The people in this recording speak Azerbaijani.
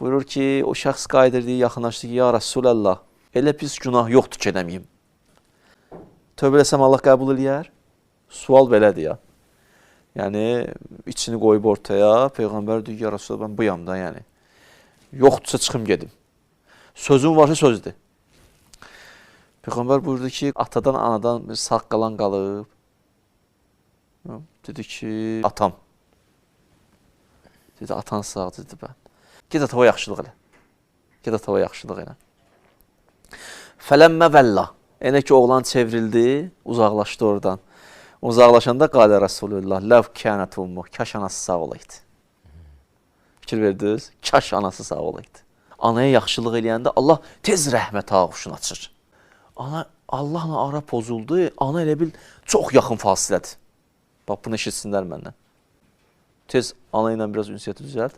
Buyurur ki, o şəxs qayıdır deyir, yaxınlaşdı ki, ya Rasulallah, elə pis günah yoxdur ki, eləməyim. Tövbə eləsəm Allah qəbul eləyər? Sual belədir ya. Yəni içini qoyub ortaya, peyğəmbər deyir, ya Rasulullah mən buyam da, yəni. Yoxdursa çıxım gedim. Sözüm varsa sözdür. Peyğəmbər buyurdu ki, atadan, anadan bir sağ qalan qalıb. Dedi ki, atam. Dedi, atan sağ, dedi mən. Get atava yaxşılıq elə. Get atava yaxşılıq elə. Fələmmə vəlla. Elə ki, oğlan çevrildi, uzaqlaşdı oradan. Uzaqlaşanda qalə Rasulullah, ləv kənət ummu, kaş anası sağ olaydı. Fikir verdiniz? Kaş anası sağ olaydı. Anaya yaxşılıq eləyəndə Allah tez rəhmət ağuşunu açır. Ana Allahla ara pozuldu. Ana elə bil çox yaxın fasilədir. Bax bunu eşitsinlər məndən. Tez ana ilə biraz ünsiyyət düzəlt.